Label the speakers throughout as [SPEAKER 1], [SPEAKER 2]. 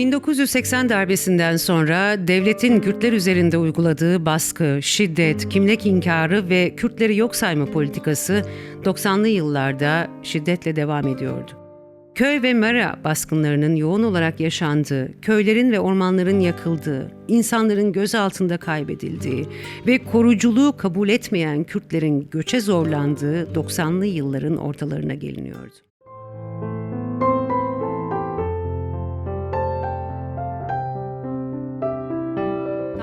[SPEAKER 1] ...1980 darbesinden sonra devletin Kürtler üzerinde uyguladığı baskı, şiddet, kimlik inkarı ve Kürtleri yok sayma politikası 90'lı yıllarda şiddetle devam ediyordu. Köy ve mera baskınlarının yoğun olarak yaşandığı, köylerin ve ormanların yakıldığı, insanların gözaltında kaybedildiği ve koruculuğu kabul etmeyen Kürtlerin göçe zorlandığı 90'lı yılların ortalarına geliniyordu.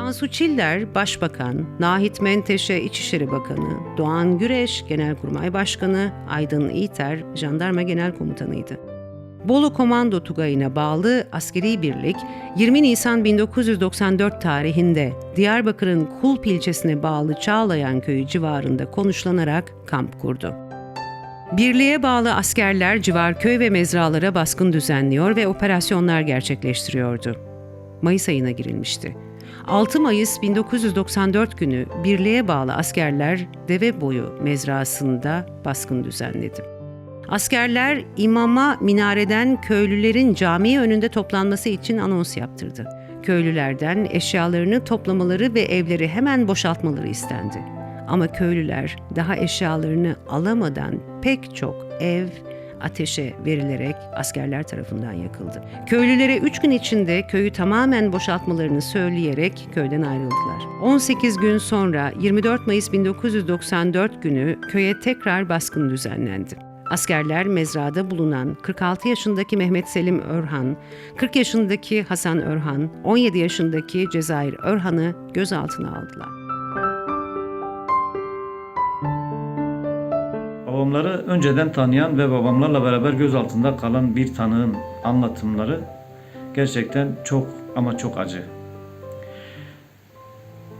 [SPEAKER 1] Tansu Çiller Başbakan, Nahit Menteşe İçişleri Bakanı, Doğan Güreş Genelkurmay Başkanı, Aydın İter Jandarma Genel Komutanıydı. Bolu Komando Tugayı'na bağlı askeri birlik 20 Nisan 1994 tarihinde Diyarbakır'ın Kulp ilçesine bağlı Çağlayan köyü civarında konuşlanarak kamp kurdu. Birliğe bağlı askerler civar köy ve mezralara baskın düzenliyor ve operasyonlar gerçekleştiriyordu. Mayıs ayına girilmişti. 6 Mayıs 1994 günü birliğe bağlı askerler Deve Boyu mezrasında baskın düzenledi. Askerler imama minareden köylülerin cami önünde toplanması için anons yaptırdı. Köylülerden eşyalarını toplamaları ve evleri hemen boşaltmaları istendi. Ama köylüler daha eşyalarını alamadan pek çok ev, ateşe verilerek askerler tarafından yakıldı. Köylülere 3 gün içinde köyü tamamen boşaltmalarını söyleyerek köyden ayrıldılar. 18 gün sonra 24 Mayıs 1994 günü köye tekrar baskın düzenlendi. Askerler mezrada bulunan 46 yaşındaki Mehmet Selim Örhan, 40 yaşındaki Hasan Örhan, 17 yaşındaki Cezayir Örhan'ı gözaltına aldılar.
[SPEAKER 2] Babamları önceden tanıyan ve babamlarla beraber gözaltında kalan bir tanığın anlatımları gerçekten çok ama çok acı.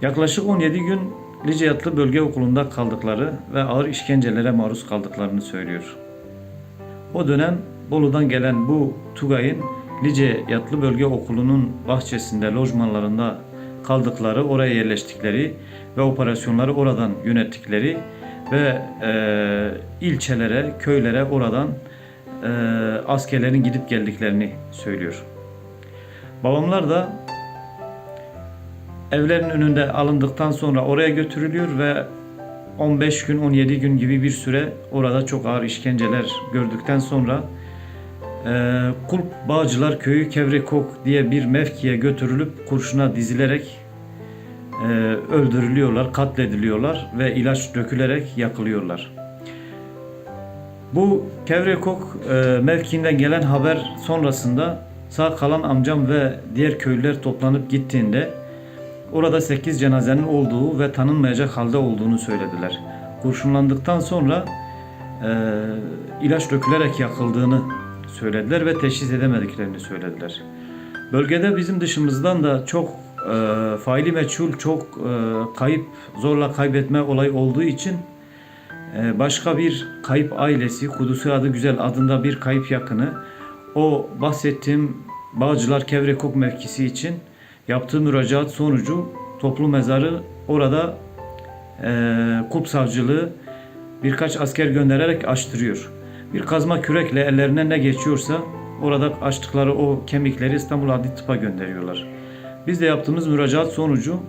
[SPEAKER 2] Yaklaşık 17 gün Lice Yatlı Bölge Okulu'nda kaldıkları ve ağır işkencelere maruz kaldıklarını söylüyor. O dönem Bolu'dan gelen bu Tugay'ın Lice Yatlı Bölge Okulu'nun bahçesinde, lojmanlarında kaldıkları, oraya yerleştikleri ve operasyonları oradan yönettikleri ve e, ilçelere, köylere oradan e, askerlerin gidip geldiklerini söylüyor. Babamlar da evlerin önünde alındıktan sonra oraya götürülüyor ve 15 gün 17 gün gibi bir süre orada çok ağır işkenceler gördükten sonra e, Kulp Bağcılar Köyü Kevrekok diye bir mevkiye götürülüp kurşuna dizilerek e, öldürülüyorlar, katlediliyorlar ve ilaç dökülerek yakılıyorlar. Bu Kevrekok e, mevkiinden gelen haber sonrasında sağ kalan amcam ve diğer köylüler toplanıp gittiğinde orada 8 cenazenin olduğu ve tanınmayacak halde olduğunu söylediler. Kurşunlandıktan sonra e, ilaç dökülerek yakıldığını söylediler ve teşhis edemediklerini söylediler. Bölgede bizim dışımızdan da çok e, faili meçhul, çok e, kayıp, zorla kaybetme olayı olduğu için e, başka bir kayıp ailesi, Kudusu adı güzel adında bir kayıp yakını o bahsettiğim Bağcılar Kevrekok mevkisi için yaptığı müracaat sonucu toplu mezarı orada e, kulp savcılığı birkaç asker göndererek açtırıyor. Bir kazma kürekle ellerine ne geçiyorsa orada açtıkları o kemikleri İstanbul Adli Tıp'a gönderiyorlar. Biz de yaptığımız müracaat sonucu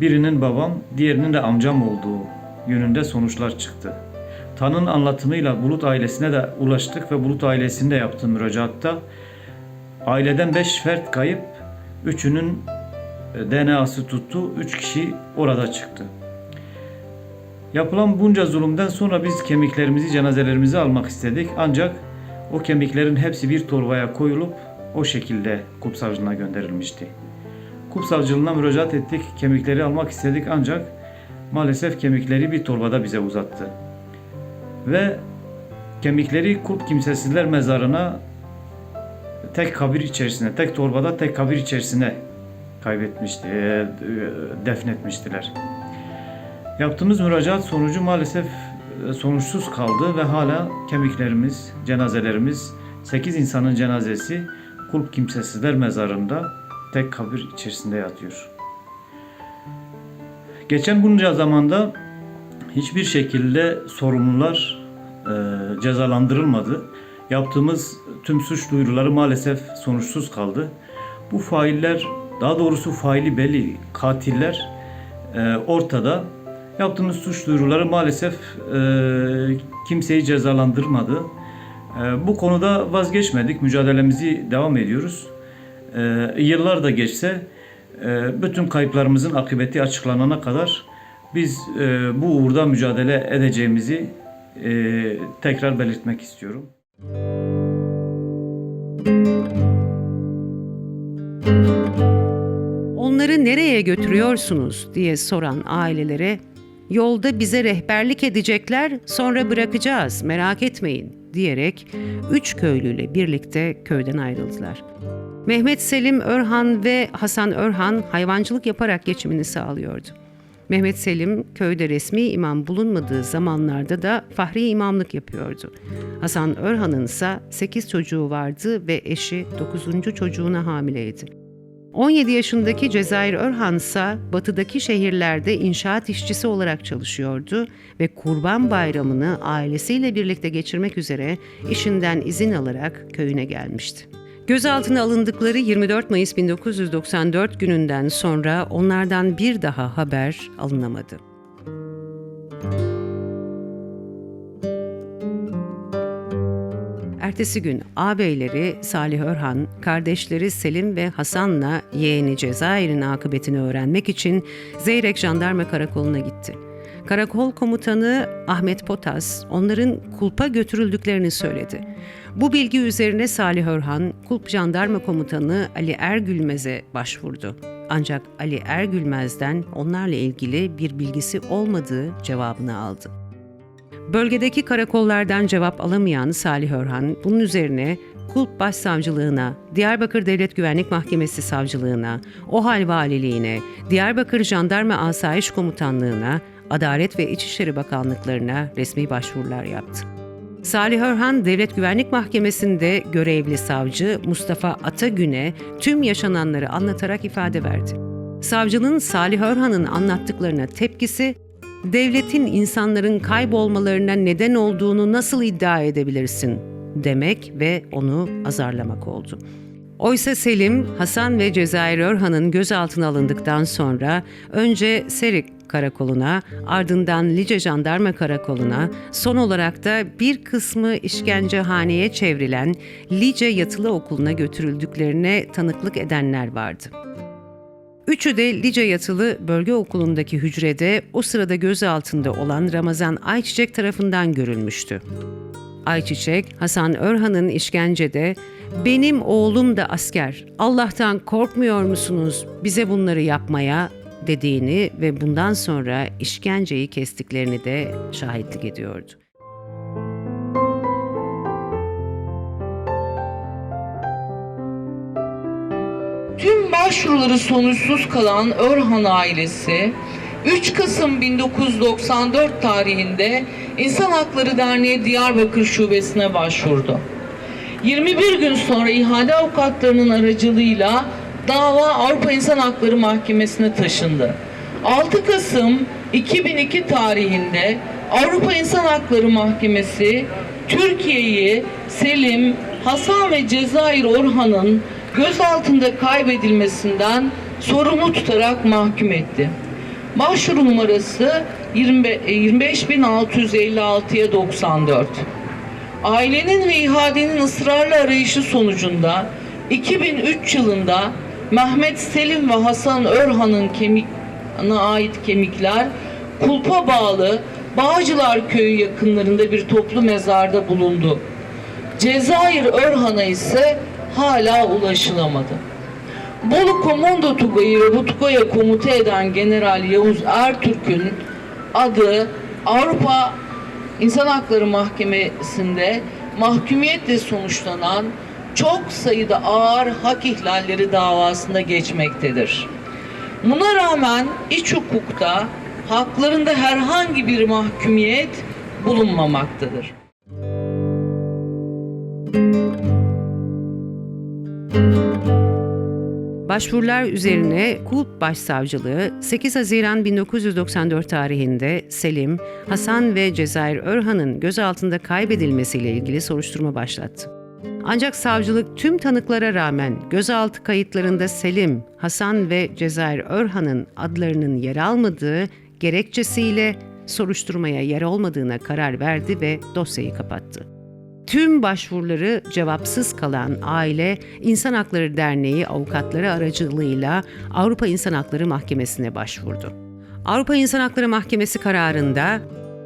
[SPEAKER 2] birinin babam, diğerinin de amcam olduğu yönünde sonuçlar çıktı. Tan'ın anlatımıyla Bulut ailesine de ulaştık ve Bulut ailesinde yaptığı müracaatta aileden 5 fert kayıp, üçünün e, DNA'sı tuttu, 3 kişi orada çıktı. Yapılan bunca zulümden sonra biz kemiklerimizi, cenazelerimizi almak istedik. Ancak o kemiklerin hepsi bir torbaya koyulup o şekilde Kup Savcılığına gönderilmişti. Kup Savcılığına müracaat ettik, kemikleri almak istedik ancak maalesef kemikleri bir torbada bize uzattı. Ve kemikleri Kulp Kimsesizler Mezarı'na tek kabir içerisine, tek torbada tek kabir içerisine kaybetmişti, e, defnetmiştiler. Yaptığımız müracaat sonucu maalesef e, sonuçsuz kaldı ve hala kemiklerimiz, cenazelerimiz, 8 insanın cenazesi Kulp Kimsesizler Mezarı'nda tek kabir içerisinde yatıyor. Geçen bunca zamanda hiçbir şekilde sorumlular e, cezalandırılmadı. Yaptığımız tüm suç duyuruları maalesef sonuçsuz kaldı. Bu failler, daha doğrusu faili belli katiller e, ortada. Yaptığımız suç duyuruları maalesef e, kimseyi cezalandırmadı. E, bu konuda vazgeçmedik, mücadelemizi devam ediyoruz. E, yıllar da geçse e, bütün kayıplarımızın akıbeti açıklanana kadar biz e, bu uğurda mücadele edeceğimizi e, tekrar belirtmek istiyorum.
[SPEAKER 1] Onları nereye götürüyorsunuz diye soran ailelere yolda bize rehberlik edecekler sonra bırakacağız merak etmeyin diyerek üç köylüyle birlikte köyden ayrıldılar. Mehmet Selim Örhan ve Hasan Örhan hayvancılık yaparak geçimini sağlıyordu. Mehmet Selim köyde resmi imam bulunmadığı zamanlarda da fahri imamlık yapıyordu. Hasan Örhan'ın ise 8 çocuğu vardı ve eşi 9. çocuğuna hamileydi. 17 yaşındaki Cezayir Örhan ise batıdaki şehirlerde inşaat işçisi olarak çalışıyordu ve Kurban Bayramı'nı ailesiyle birlikte geçirmek üzere işinden izin alarak köyüne gelmişti. Gözaltına alındıkları 24 Mayıs 1994 gününden sonra onlardan bir daha haber alınamadı. Ertesi gün ağabeyleri Salih Örhan, kardeşleri Selim ve Hasan'la yeğeni Cezayir'in akıbetini öğrenmek için Zeyrek Jandarma Karakolu'na gitti. Karakol komutanı Ahmet Potas onların kulpa götürüldüklerini söyledi. Bu bilgi üzerine Salih Örhan, Kulp Jandarma Komutanı Ali Ergülmez'e başvurdu. Ancak Ali Ergülmez'den onlarla ilgili bir bilgisi olmadığı cevabını aldı. Bölgedeki karakollardan cevap alamayan Salih Örhan bunun üzerine Kulp Başsavcılığına, Diyarbakır Devlet Güvenlik Mahkemesi Savcılığına, OHAL Valiliğine, Diyarbakır Jandarma Asayiş Komutanlığına, Adalet ve İçişleri Bakanlıklarına resmi başvurular yaptı. Salih Örhan Devlet Güvenlik Mahkemesi'nde görevli savcı Mustafa Atagün'e tüm yaşananları anlatarak ifade verdi. Savcının Salih Örhan'ın anlattıklarına tepkisi, devletin insanların kaybolmalarına neden olduğunu nasıl iddia edebilirsin demek ve onu azarlamak oldu. Oysa Selim, Hasan ve Cezayir Örhan'ın gözaltına alındıktan sonra önce Serik Karakolu'na, ardından Lice Jandarma Karakolu'na, son olarak da bir kısmı işkencehaneye çevrilen Lice Yatılı Okulu'na götürüldüklerine tanıklık edenler vardı. Üçü de Lice Yatılı Bölge Okulu'ndaki hücrede o sırada gözaltında olan Ramazan Ayçiçek tarafından görülmüştü. Ayçiçek, Hasan Örhan'ın işkencede benim oğlum da asker, Allah'tan korkmuyor musunuz bize bunları yapmaya dediğini ve bundan sonra işkenceyi kestiklerini de şahitlik ediyordu.
[SPEAKER 3] Tüm başvuruları sonuçsuz kalan Örhan ailesi 3 Kasım 1994 tarihinde İnsan Hakları Derneği Diyarbakır Şubesi'ne başvurdu. 21 gün sonra ihale avukatlarının aracılığıyla dava Avrupa İnsan Hakları Mahkemesi'ne taşındı. 6 Kasım 2002 tarihinde Avrupa İnsan Hakları Mahkemesi Türkiye'yi Selim, Hasan ve Cezayir Orhan'ın gözaltında kaybedilmesinden sorumlu tutarak mahkum etti. Başvuru numarası 25656'ya 94. Ailenin ve ihadenin ısrarlı arayışı sonucunda 2003 yılında Mehmet Selim ve Hasan Örhan'ın kemikine ait kemikler kulpa bağlı Bağcılar Köyü yakınlarında bir toplu mezarda bulundu. Cezayir Örhan'a ise hala ulaşılamadı. Bolu Komando Tugayı ve bu Tugay'a komuta eden General Yavuz Ertürk'ün adı Avrupa İnsan Hakları Mahkemesi'nde mahkumiyetle sonuçlanan çok sayıda ağır hak ihlalleri davasında geçmektedir. Buna rağmen iç hukukta haklarında herhangi bir mahkumiyet bulunmamaktadır.
[SPEAKER 1] Başvurular üzerine Kulp Başsavcılığı 8 Haziran 1994 tarihinde Selim, Hasan ve Cezayir Örhan'ın gözaltında kaybedilmesiyle ilgili soruşturma başlattı. Ancak savcılık tüm tanıklara rağmen gözaltı kayıtlarında Selim, Hasan ve Cezayir Örhan'ın adlarının yer almadığı gerekçesiyle soruşturmaya yer olmadığına karar verdi ve dosyayı kapattı. Tüm başvuruları cevapsız kalan aile İnsan Hakları Derneği avukatları aracılığıyla Avrupa İnsan Hakları Mahkemesi'ne başvurdu. Avrupa İnsan Hakları Mahkemesi kararında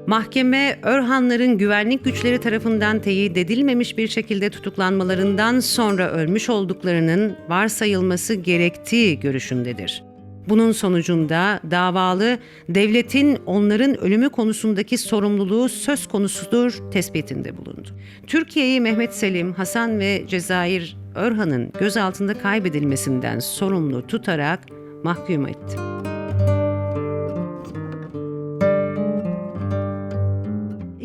[SPEAKER 1] Mahkeme, Örhanların güvenlik güçleri tarafından teyit edilmemiş bir şekilde tutuklanmalarından sonra ölmüş olduklarının varsayılması gerektiği görüşündedir. Bunun sonucunda davalı devletin onların ölümü konusundaki sorumluluğu söz konusudur tespitinde bulundu. Türkiye'yi Mehmet Selim, Hasan ve Cezayir Örhan'ın gözaltında kaybedilmesinden sorumlu tutarak mahkum etti.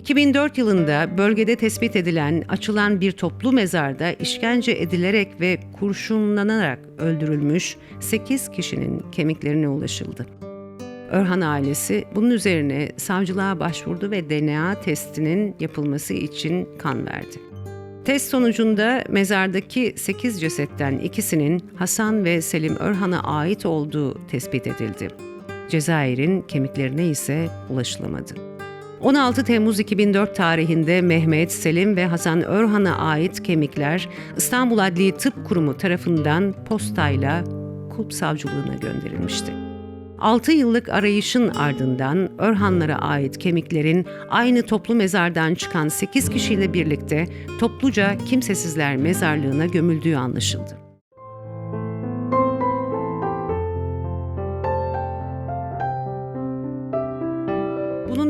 [SPEAKER 1] 2004 yılında bölgede tespit edilen açılan bir toplu mezarda işkence edilerek ve kurşunlanarak öldürülmüş 8 kişinin kemiklerine ulaşıldı. Örhan ailesi bunun üzerine savcılığa başvurdu ve DNA testinin yapılması için kan verdi. Test sonucunda mezardaki 8 cesetten ikisinin Hasan ve Selim Örhan'a ait olduğu tespit edildi. Cezayir'in kemiklerine ise ulaşılamadı. 16 Temmuz 2004 tarihinde Mehmet, Selim ve Hasan Örhan'a ait kemikler İstanbul Adli Tıp Kurumu tarafından postayla Kulp Savcılığına gönderilmişti. 6 yıllık arayışın ardından Örhanlara ait kemiklerin aynı toplu mezardan çıkan 8 kişiyle birlikte topluca kimsesizler mezarlığına gömüldüğü anlaşıldı.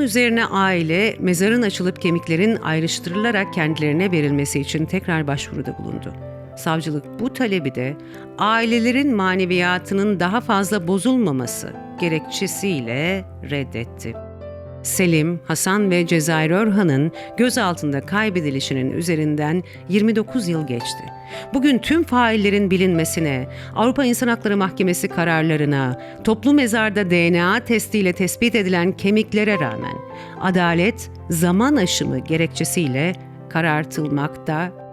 [SPEAKER 1] Üzerine aile mezarın açılıp kemiklerin ayrıştırılarak kendilerine verilmesi için tekrar başvuruda bulundu. Savcılık bu talebi de ailelerin maneviyatının daha fazla bozulmaması gerekçesiyle reddetti. Selim, Hasan ve Cezayir Örhan'ın gözaltında kaybedilişinin üzerinden 29 yıl geçti. Bugün tüm faillerin bilinmesine, Avrupa İnsan Hakları Mahkemesi kararlarına, toplu mezarda DNA testiyle tespit edilen kemiklere rağmen adalet zaman aşımı gerekçesiyle karartılmakta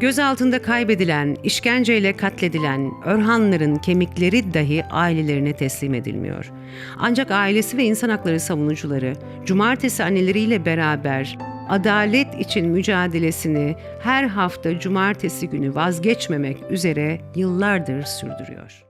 [SPEAKER 1] Gözaltında kaybedilen, işkenceyle katledilen Örhanların kemikleri dahi ailelerine teslim edilmiyor. Ancak ailesi ve insan hakları savunucuları cumartesi anneleriyle beraber adalet için mücadelesini her hafta cumartesi günü vazgeçmemek üzere yıllardır sürdürüyor.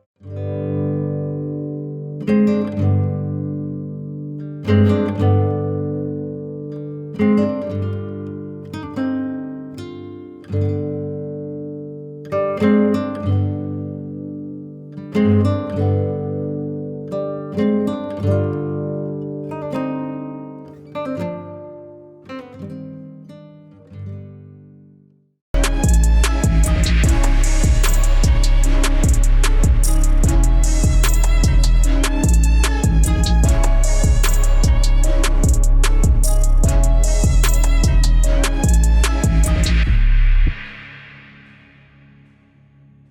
[SPEAKER 1] Música